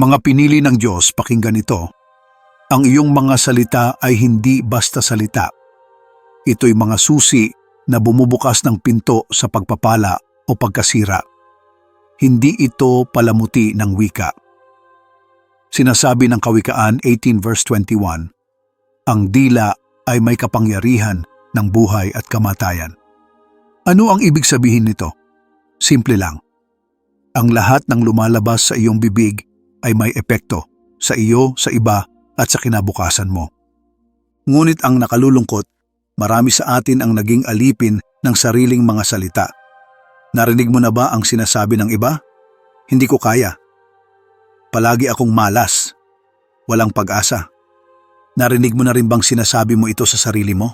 Mga pinili ng Diyos, pakinggan ito. Ang iyong mga salita ay hindi basta salita. Ito'y mga susi na bumubukas ng pinto sa pagpapala o pagkasira. Hindi ito palamuti ng wika. Sinasabi ng Kawikaan 18 verse 21, Ang dila ay may kapangyarihan ng buhay at kamatayan. Ano ang ibig sabihin nito? Simple lang. Ang lahat ng lumalabas sa iyong bibig ay may epekto sa iyo, sa iba at sa kinabukasan mo. Ngunit ang nakalulungkot, marami sa atin ang naging alipin ng sariling mga salita. Narinig mo na ba ang sinasabi ng iba? Hindi ko kaya. Palagi akong malas. Walang pag-asa. Narinig mo na rin bang sinasabi mo ito sa sarili mo?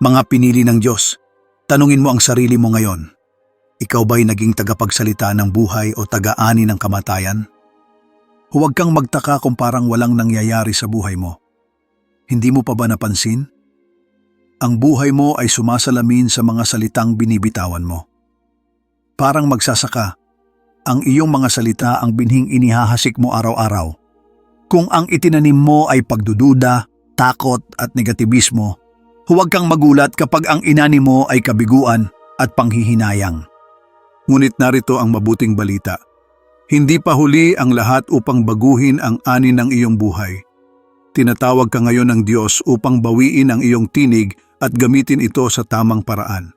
Mga pinili ng Diyos, tanungin mo ang sarili mo ngayon. Ikaw ba'y naging tagapagsalita ng buhay o taga-ani ng kamatayan? Huwag kang magtaka kung parang walang nangyayari sa buhay mo. Hindi mo pa ba napansin? Ang buhay mo ay sumasalamin sa mga salitang binibitawan mo. Parang magsasaka, ang iyong mga salita ang binhing inihahasik mo araw-araw. Kung ang itinanim mo ay pagdududa, takot at negatibismo, huwag kang magulat kapag ang inani mo ay kabiguan at panghihinayang. Ngunit narito ang mabuting balita. Hindi pa huli ang lahat upang baguhin ang ani ng iyong buhay. Tinatawag ka ngayon ng Diyos upang bawiin ang iyong tinig at gamitin ito sa tamang paraan.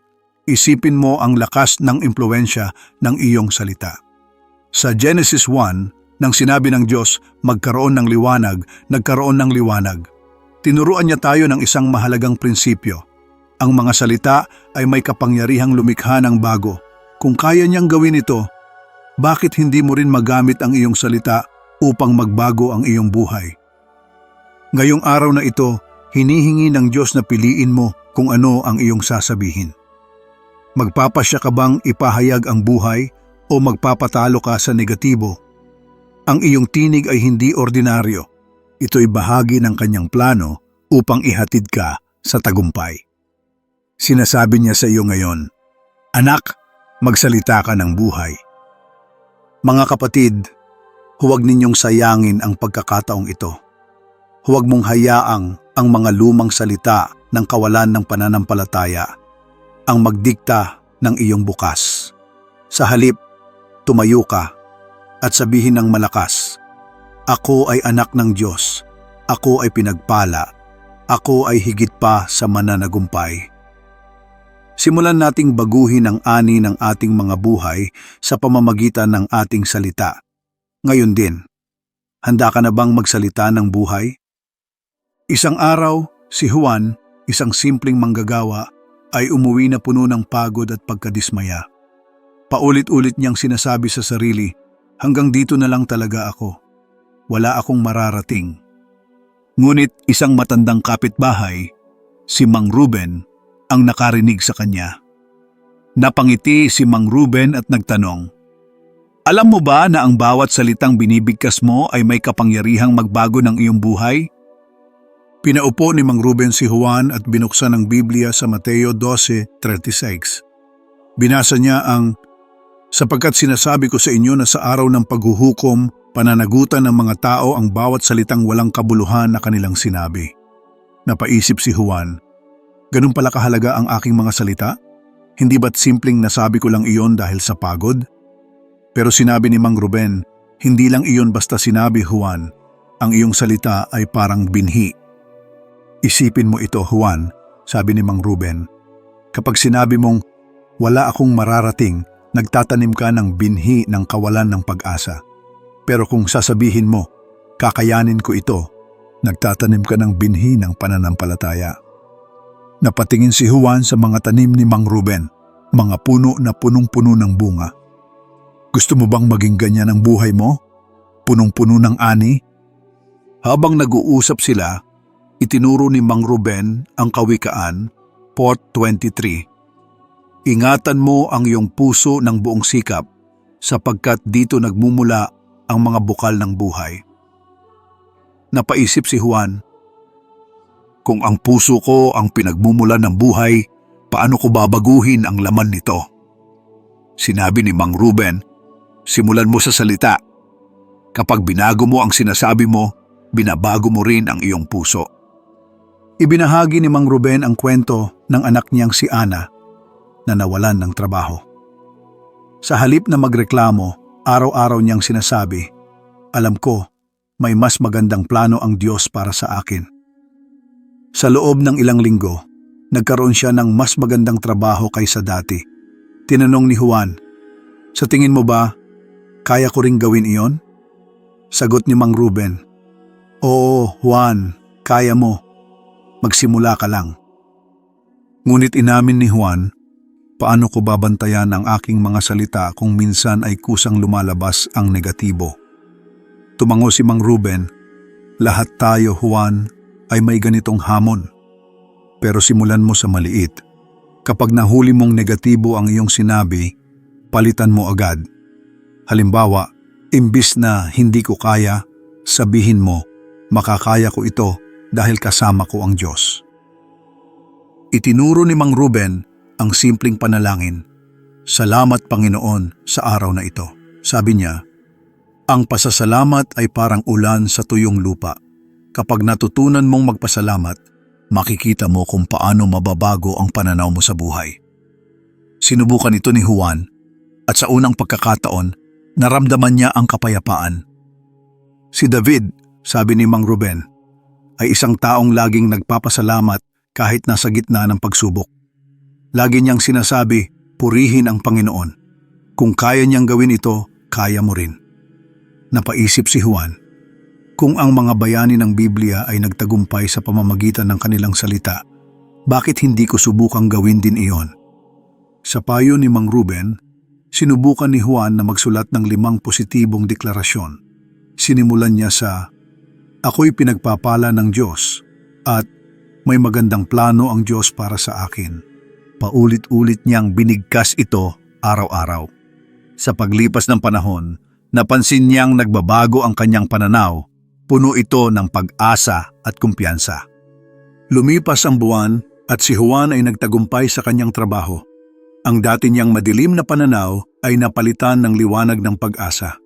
Isipin mo ang lakas ng impluensya ng iyong salita. Sa Genesis 1, nang sinabi ng Diyos magkaroon ng liwanag, nagkaroon ng liwanag. Tinuruan niya tayo ng isang mahalagang prinsipyo. Ang mga salita ay may kapangyarihang lumikha ng bago. Kung kaya niyang gawin ito, bakit hindi mo rin magamit ang iyong salita upang magbago ang iyong buhay? Ngayong araw na ito, hinihingi ng Diyos na piliin mo kung ano ang iyong sasabihin. Magpapasya ka bang ipahayag ang buhay o magpapatalo ka sa negatibo? Ang iyong tinig ay hindi ordinaryo. Ito'y bahagi ng kanyang plano upang ihatid ka sa tagumpay. Sinasabi niya sa iyo ngayon, Anak, magsalita ka ng buhay. Mga kapatid, huwag ninyong sayangin ang pagkakataong ito. Huwag mong hayaang ang mga lumang salita ng kawalan ng pananampalataya ang magdikta ng iyong bukas. Sa halip, tumayo ka at sabihin ng malakas, Ako ay anak ng Diyos, ako ay pinagpala, ako ay higit pa sa mananagumpay. Simulan nating baguhin ang ani ng ating mga buhay sa pamamagitan ng ating salita. Ngayon din, handa ka na bang magsalita ng buhay? Isang araw, si Juan, isang simpleng manggagawa, ay umuwi na puno ng pagod at pagkadismaya. Paulit-ulit niyang sinasabi sa sarili, hanggang dito na lang talaga ako. Wala akong mararating. Ngunit isang matandang kapitbahay, si Mang Ruben, ang nakarinig sa kanya. Napangiti si Mang Ruben at nagtanong, Alam mo ba na ang bawat salitang binibigkas mo ay may kapangyarihang magbago ng iyong buhay? Pinaupo ni Mang Ruben si Juan at binuksan ang Biblia sa Mateo 12.36. Binasa niya ang, Sapagkat sinasabi ko sa inyo na sa araw ng paghuhukom, pananagutan ng mga tao ang bawat salitang walang kabuluhan na kanilang sinabi. Napaisip si Juan, Ganun pala kahalaga ang aking mga salita? Hindi ba't simpleng nasabi ko lang iyon dahil sa pagod? Pero sinabi ni Mang Ruben, hindi lang iyon basta sinabi Juan, ang iyong salita ay parang binhi. Isipin mo ito Juan, sabi ni Mang Ruben. Kapag sinabi mong, wala akong mararating, nagtatanim ka ng binhi ng kawalan ng pag-asa. Pero kung sasabihin mo, kakayanin ko ito, nagtatanim ka ng binhi ng pananampalataya. Napatingin si Juan sa mga tanim ni Mang Ruben, mga puno na punong-puno ng bunga. Gusto mo bang maging ganyan ang buhay mo? Punong-puno ng ani? Habang nag-uusap sila, itinuro ni Mang Ruben ang kawikaan, Port 23. Ingatan mo ang iyong puso ng buong sikap sapagkat dito nagmumula ang mga bukal ng buhay. Napaisip si Juan, kung ang puso ko ang pinagmumulan ng buhay, paano ko babaguhin ang laman nito? Sinabi ni Mang Ruben, simulan mo sa salita. Kapag binago mo ang sinasabi mo, binabago mo rin ang iyong puso. Ibinahagi ni Mang Ruben ang kwento ng anak niyang si Ana na nawalan ng trabaho. Sa halip na magreklamo, araw-araw niyang sinasabi, Alam ko, may mas magandang plano ang Diyos para sa akin. Sa loob ng ilang linggo, nagkaroon siya ng mas magandang trabaho kaysa dati. Tinanong ni Juan, Sa tingin mo ba, kaya ko ring gawin iyon? Sagot ni Mang Ruben, Oo, Juan, kaya mo. Magsimula ka lang. Ngunit inamin ni Juan, paano ko babantayan ang aking mga salita kung minsan ay kusang lumalabas ang negatibo? Tumango si Mang Ruben, lahat tayo, Juan, ay may ganitong hamon. Pero simulan mo sa maliit. Kapag nahuli mong negatibo ang iyong sinabi, palitan mo agad. Halimbawa, imbis na hindi ko kaya, sabihin mo, makakaya ko ito dahil kasama ko ang Diyos. Itinuro ni Mang Ruben ang simpleng panalangin. Salamat Panginoon sa araw na ito. Sabi niya, ang pasasalamat ay parang ulan sa tuyong lupa. Kapag natutunan mong magpasalamat, makikita mo kung paano mababago ang pananaw mo sa buhay. Sinubukan ito ni Juan at sa unang pagkakataon, naramdaman niya ang kapayapaan. Si David, sabi ni Mang Ruben, ay isang taong laging nagpapasalamat kahit nasa gitna ng pagsubok. Lagi niyang sinasabi, purihin ang Panginoon. Kung kaya niyang gawin ito, kaya mo rin. Napaisip si Juan, kung ang mga bayani ng Biblia ay nagtagumpay sa pamamagitan ng kanilang salita, bakit hindi ko subukang gawin din iyon? Sa payo ni Mang Ruben, sinubukan ni Juan na magsulat ng limang positibong deklarasyon. Sinimulan niya sa, Ako'y pinagpapala ng Diyos at may magandang plano ang Diyos para sa akin. Paulit-ulit niyang binigkas ito araw-araw. Sa paglipas ng panahon, napansin niyang nagbabago ang kanyang pananaw, puno ito ng pag-asa at kumpiyansa. Lumipas ang buwan at si Juan ay nagtagumpay sa kanyang trabaho. Ang dati niyang madilim na pananaw ay napalitan ng liwanag ng pag-asa.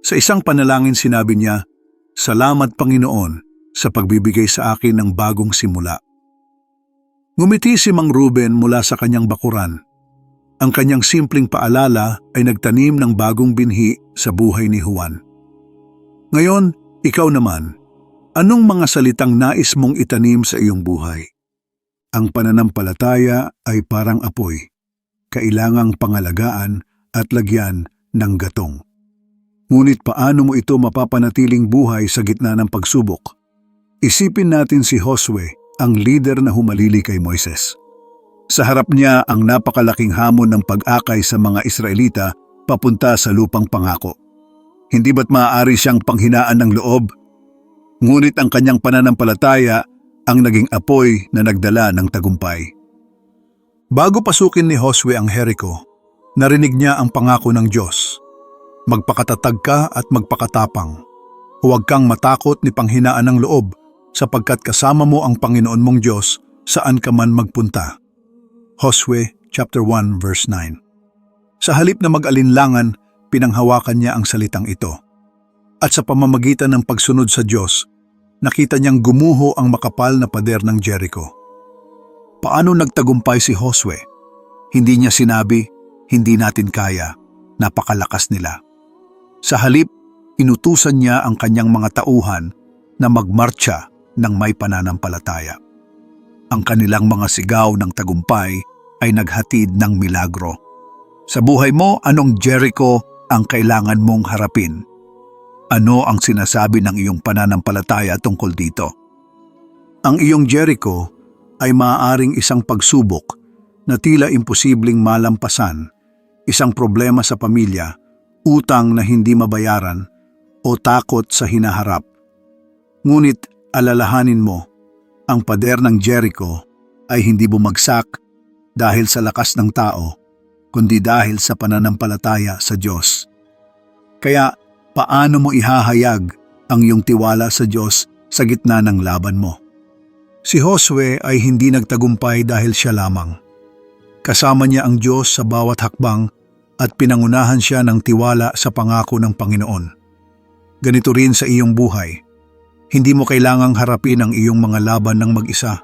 Sa isang panalangin sinabi niya, Salamat Panginoon sa pagbibigay sa akin ng bagong simula. Ngumiti si Mang Ruben mula sa kanyang bakuran. Ang kanyang simpleng paalala ay nagtanim ng bagong binhi sa buhay ni Juan. Ngayon, ikaw naman, anong mga salitang nais mong itanim sa iyong buhay? Ang pananampalataya ay parang apoy. Kailangang pangalagaan at lagyan ng gatong. Ngunit paano mo ito mapapanatiling buhay sa gitna ng pagsubok? Isipin natin si Josue, ang leader na humalili kay Moises. Sa harap niya ang napakalaking hamon ng pag-akay sa mga Israelita papunta sa lupang pangako. Hindi ba't maaari siyang panghinaan ng loob? Ngunit ang kanyang pananampalataya ang naging apoy na nagdala ng tagumpay. Bago pasukin ni Josue ang Jericho, narinig niya ang pangako ng Diyos. Magpakatatag ka at magpakatapang. Huwag kang matakot ni panghinaan ng loob sapagkat kasama mo ang Panginoon mong Diyos saan ka man magpunta. Josue chapter 1 verse 9. Sa halip na mag-alinlangan, pinanghawakan niya ang salitang ito. At sa pamamagitan ng pagsunod sa Diyos, nakita niyang gumuho ang makapal na pader ng Jericho. Paano nagtagumpay si Josue? Hindi niya sinabi, hindi natin kaya, napakalakas nila. Sa halip, inutusan niya ang kanyang mga tauhan na magmarcha ng may pananampalataya. Ang kanilang mga sigaw ng tagumpay ay naghatid ng milagro. Sa buhay mo, anong Jericho ang kailangan mong harapin? Ano ang sinasabi ng iyong pananampalataya tungkol dito? Ang iyong Jericho ay maaaring isang pagsubok na tila imposibleng malampasan, isang problema sa pamilya, utang na hindi mabayaran, o takot sa hinaharap. Ngunit alalahanin mo ang pader ng Jericho ay hindi bumagsak dahil sa lakas ng tao, kundi dahil sa pananampalataya sa Diyos. Kaya paano mo ihahayag ang iyong tiwala sa Diyos sa gitna ng laban mo? Si Josue ay hindi nagtagumpay dahil siya lamang. Kasama niya ang Diyos sa bawat hakbang at pinangunahan siya ng tiwala sa pangako ng Panginoon. Ganito rin sa iyong buhay. Hindi mo kailangang harapin ang iyong mga laban ng mag-isa.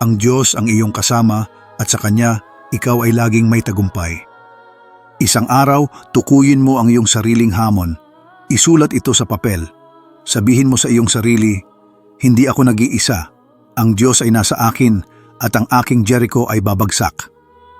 Ang Diyos ang iyong kasama at sa Kanya, ikaw ay laging may tagumpay. Isang araw, tukuyin mo ang iyong sariling hamon. Isulat ito sa papel. Sabihin mo sa iyong sarili, hindi ako nag-iisa. Ang Diyos ay nasa akin at ang aking Jericho ay babagsak.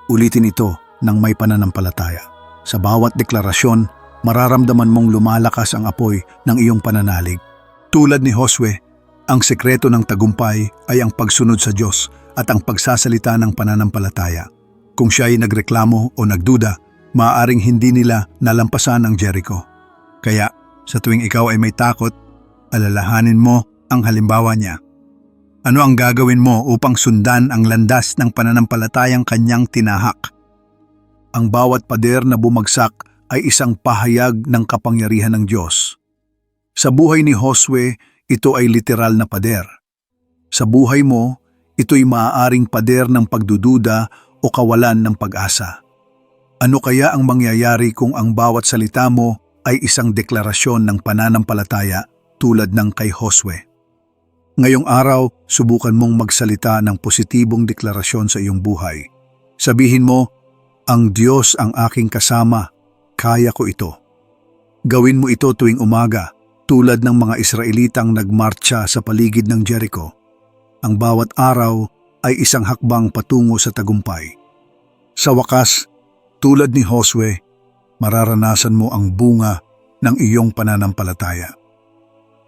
Ulitin ito ng may pananampalataya. Sa bawat deklarasyon, mararamdaman mong lumalakas ang apoy ng iyong pananalig. Tulad ni Josue, ang sekreto ng tagumpay ay ang pagsunod sa Diyos at ang pagsasalita ng pananampalataya. Kung siya ay nagreklamo o nagduda, maaaring hindi nila nalampasan ang Jericho. Kaya, sa tuwing ikaw ay may takot, alalahanin mo ang halimbawa niya. Ano ang gagawin mo upang sundan ang landas ng pananampalatayang kanyang tinahak? Ang bawat pader na bumagsak ay isang pahayag ng kapangyarihan ng Diyos. Sa buhay ni Josue, ito ay literal na pader. Sa buhay mo, ito'y maaaring pader ng pagdududa o kawalan ng pag-asa. Ano kaya ang mangyayari kung ang bawat salita mo ay isang deklarasyon ng pananampalataya tulad ng kay Josue? Ngayong araw, subukan mong magsalita ng positibong deklarasyon sa iyong buhay. Sabihin mo, ang Diyos ang aking kasama, kaya ko ito. Gawin mo ito tuwing umaga, tulad ng mga Israelitang nagmarcha sa paligid ng Jericho. Ang bawat araw ay isang hakbang patungo sa tagumpay. Sa wakas, tulad ni Josue, mararanasan mo ang bunga ng iyong pananampalataya.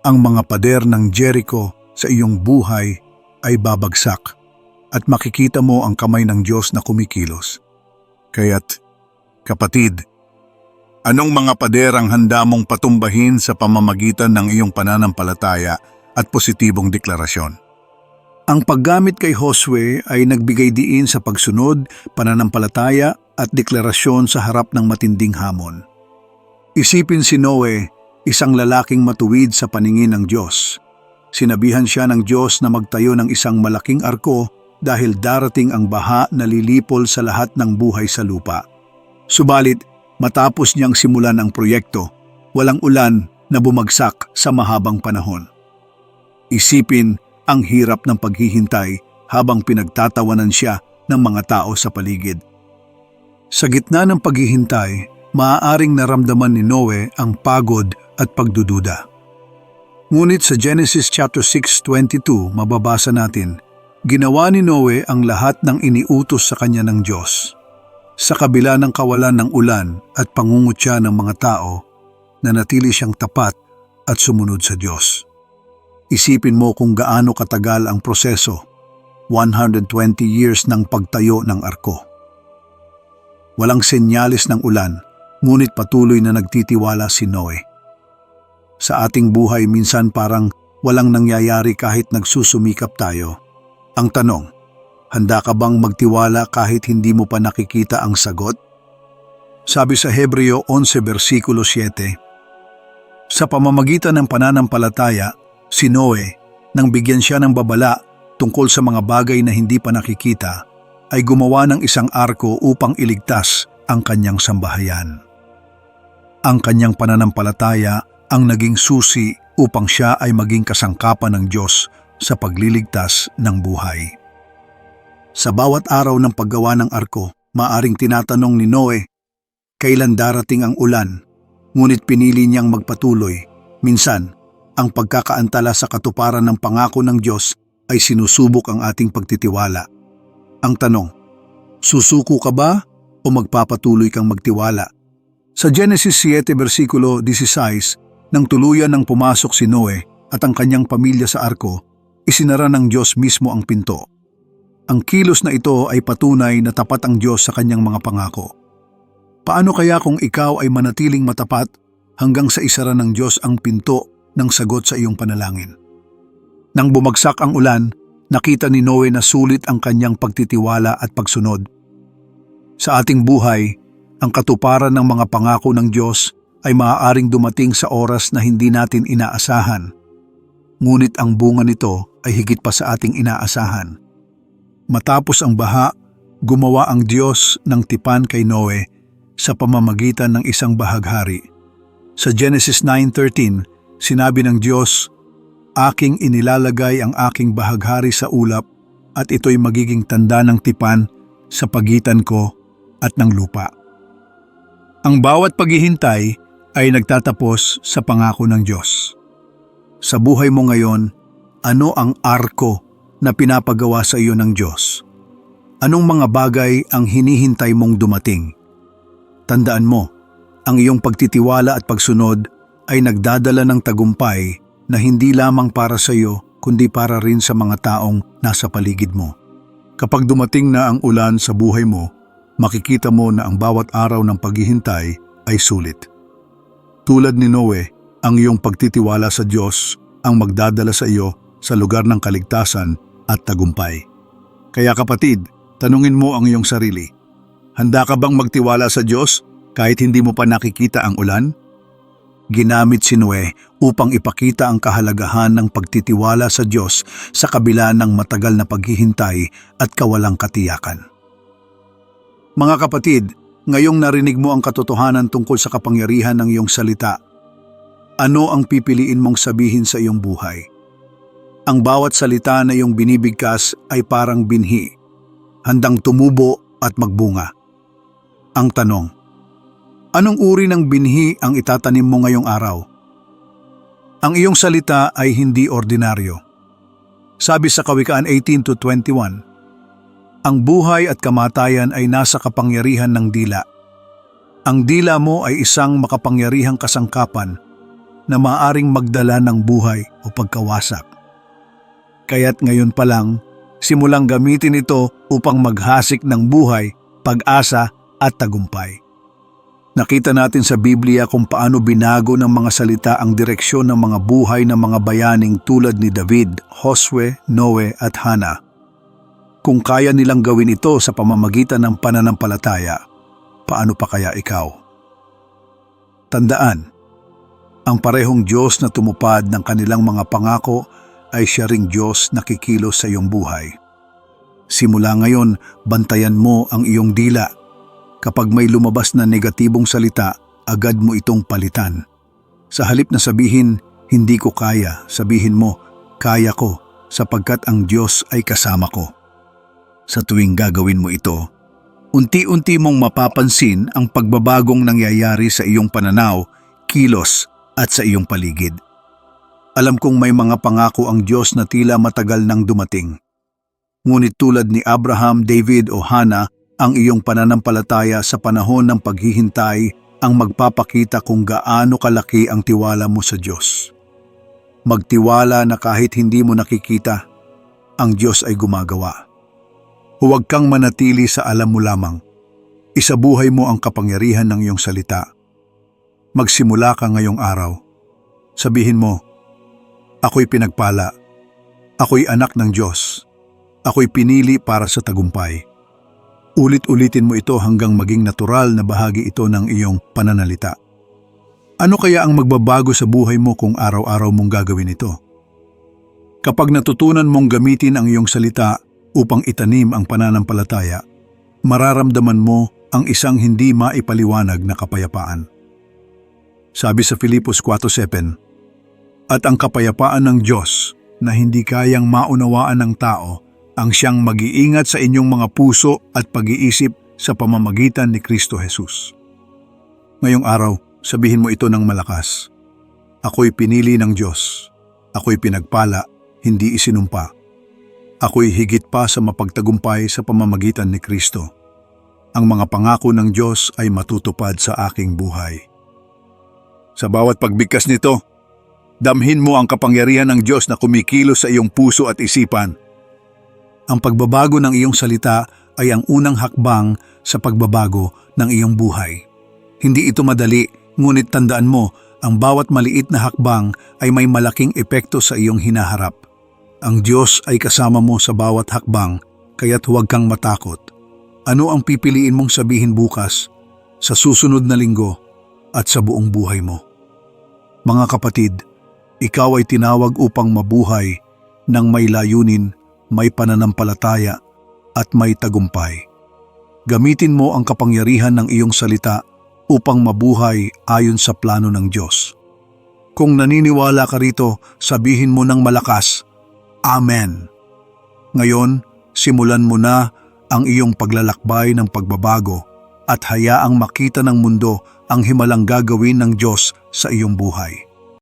Ang mga pader ng Jericho sa iyong buhay ay babagsak at makikita mo ang kamay ng Diyos na kumikilos. Kaya't, kapatid, anong mga pader ang handa mong patumbahin sa pamamagitan ng iyong pananampalataya at positibong deklarasyon? Ang paggamit kay Josue ay nagbigay diin sa pagsunod, pananampalataya at deklarasyon sa harap ng matinding hamon. Isipin si Noe, isang lalaking matuwid sa paningin ng Diyos. Sinabihan siya ng Diyos na magtayo ng isang malaking arko dahil darating ang baha na lilipol sa lahat ng buhay sa lupa. Subalit, matapos niyang simulan ang proyekto, walang ulan na bumagsak sa mahabang panahon. Isipin ang hirap ng paghihintay habang pinagtatawanan siya ng mga tao sa paligid. Sa gitna ng paghihintay, maaaring naramdaman ni Noe ang pagod at pagdududa. Ngunit sa Genesis chapter 6:22 mababasa natin, ginawa ni Noe ang lahat ng iniutos sa kanya ng Diyos. Sa kabila ng kawalan ng ulan at pangungutya ng mga tao, nanatili siyang tapat at sumunod sa Diyos. Isipin mo kung gaano katagal ang proseso, 120 years ng pagtayo ng arko. Walang senyalis ng ulan, ngunit patuloy na nagtitiwala si Noe. Sa ating buhay minsan parang walang nangyayari kahit nagsusumikap tayo. Ang tanong, handa ka bang magtiwala kahit hindi mo pa nakikita ang sagot? Sabi sa Hebreo 11 versikulo 7, Sa pamamagitan ng pananampalataya, si Noe, nang bigyan siya ng babala tungkol sa mga bagay na hindi pa nakikita, ay gumawa ng isang arko upang iligtas ang kanyang sambahayan. Ang kanyang pananampalataya ang naging susi upang siya ay maging kasangkapan ng Diyos sa pagliligtas ng buhay. Sa bawat araw ng paggawa ng arko, maaring tinatanong ni Noe, kailan darating ang ulan, ngunit pinili niyang magpatuloy. Minsan, ang pagkakaantala sa katuparan ng pangako ng Diyos ay sinusubok ang ating pagtitiwala. Ang tanong, susuko ka ba o magpapatuloy kang magtiwala? Sa Genesis 7 versikulo 16, nang tuluyan ng pumasok si Noe at ang kanyang pamilya sa arko, isinara ng Diyos mismo ang pinto. Ang kilos na ito ay patunay na tapat ang Diyos sa kanyang mga pangako. Paano kaya kung ikaw ay manatiling matapat hanggang sa isara ng Diyos ang pinto ng sagot sa iyong panalangin. Nang bumagsak ang ulan, nakita ni Noe na sulit ang kanyang pagtitiwala at pagsunod. Sa ating buhay, ang katuparan ng mga pangako ng Diyos ay maaaring dumating sa oras na hindi natin inaasahan. Ngunit ang bunga nito ay higit pa sa ating inaasahan. Matapos ang baha, gumawa ang Diyos ng tipan kay Noe sa pamamagitan ng isang bahaghari. Sa Genesis 9.13, Sinabi ng Diyos, Aking inilalagay ang aking bahaghari sa ulap at ito'y magiging tanda ng tipan sa pagitan ko at ng lupa. Ang bawat paghihintay ay nagtatapos sa pangako ng Diyos. Sa buhay mo ngayon, ano ang arko na pinapagawa sa iyo ng Diyos? Anong mga bagay ang hinihintay mong dumating? Tandaan mo, ang iyong pagtitiwala at pagsunod ay nagdadala ng tagumpay na hindi lamang para sa iyo kundi para rin sa mga taong nasa paligid mo. Kapag dumating na ang ulan sa buhay mo, makikita mo na ang bawat araw ng paghihintay ay sulit. Tulad ni Noe, ang iyong pagtitiwala sa Diyos ang magdadala sa iyo sa lugar ng kaligtasan at tagumpay. Kaya kapatid, tanungin mo ang iyong sarili. Handa ka bang magtiwala sa Diyos kahit hindi mo pa nakikita ang ulan? Ginamit si Noe upang ipakita ang kahalagahan ng pagtitiwala sa Diyos sa kabila ng matagal na paghihintay at kawalang katiyakan. Mga kapatid, ngayong narinig mo ang katotohanan tungkol sa kapangyarihan ng iyong salita, ano ang pipiliin mong sabihin sa iyong buhay? Ang bawat salita na iyong binibigkas ay parang binhi, handang tumubo at magbunga. Ang tanong, anong uri ng binhi ang itatanim mo ngayong araw? Ang iyong salita ay hindi ordinaryo. Sabi sa Kawikaan 18 to 21, ang buhay at kamatayan ay nasa kapangyarihan ng dila. Ang dila mo ay isang makapangyarihang kasangkapan na maaring magdala ng buhay o pagkawasak. Kaya't ngayon pa lang, simulang gamitin ito upang maghasik ng buhay, pag-asa at tagumpay. Nakita natin sa Biblia kung paano binago ng mga salita ang direksyon ng mga buhay ng mga bayaning tulad ni David, Josue, Noe at Hana. Kung kaya nilang gawin ito sa pamamagitan ng pananampalataya, paano pa kaya ikaw? Tandaan, ang parehong Diyos na tumupad ng kanilang mga pangako ay siya ring Diyos na kikilos sa iyong buhay. Simula ngayon, bantayan mo ang iyong dila. Kapag may lumabas na negatibong salita, agad mo itong palitan. Sa halip na sabihin, hindi ko kaya, sabihin mo, kaya ko, sapagkat ang Diyos ay kasama ko. Sa tuwing gagawin mo ito, unti-unti mong mapapansin ang pagbabagong nangyayari sa iyong pananaw, kilos at sa iyong paligid. Alam kong may mga pangako ang Diyos na tila matagal nang dumating. Ngunit tulad ni Abraham, David o Hana, ang iyong pananampalataya sa panahon ng paghihintay ang magpapakita kung gaano kalaki ang tiwala mo sa Diyos. Magtiwala na kahit hindi mo nakikita, ang Diyos ay gumagawa. Huwag kang manatili sa alam mo lamang. Isabuhay mo ang kapangyarihan ng iyong salita. Magsimula ka ngayong araw. Sabihin mo, Ako'y pinagpala. Ako'y anak ng Diyos. Ako'y pinili para sa tagumpay. Ulit-ulitin mo ito hanggang maging natural na bahagi ito ng iyong pananalita. Ano kaya ang magbabago sa buhay mo kung araw-araw mong gagawin ito? Kapag natutunan mong gamitin ang iyong salita upang itanim ang pananampalataya, mararamdaman mo ang isang hindi maipaliwanag na kapayapaan. Sabi sa Filipos 4.7, At ang kapayapaan ng Diyos na hindi kayang maunawaan ng tao ang siyang mag-iingat sa inyong mga puso at pag-iisip sa pamamagitan ni Kristo Jesus. Ngayong araw, sabihin mo ito ng malakas. Ako'y pinili ng Diyos. Ako'y pinagpala, hindi isinumpa. Ako'y higit pa sa mapagtagumpay sa pamamagitan ni Kristo. Ang mga pangako ng Diyos ay matutupad sa aking buhay. Sa bawat pagbigkas nito, damhin mo ang kapangyarihan ng Diyos na kumikilos sa iyong puso at isipan. Ang pagbabago ng iyong salita ay ang unang hakbang sa pagbabago ng iyong buhay. Hindi ito madali, ngunit tandaan mo, ang bawat maliit na hakbang ay may malaking epekto sa iyong hinaharap. Ang Diyos ay kasama mo sa bawat hakbang, kaya't huwag kang matakot. Ano ang pipiliin mong sabihin bukas, sa susunod na linggo, at sa buong buhay mo? Mga kapatid, ikaw ay tinawag upang mabuhay ng may layunin, may pananampalataya, at may tagumpay. Gamitin mo ang kapangyarihan ng iyong salita upang mabuhay ayon sa plano ng Diyos. Kung naniniwala ka rito, sabihin mo ng malakas, Amen. Ngayon, simulan mo na ang iyong paglalakbay ng pagbabago at hayaang makita ng mundo ang himalang gagawin ng Diyos sa iyong buhay.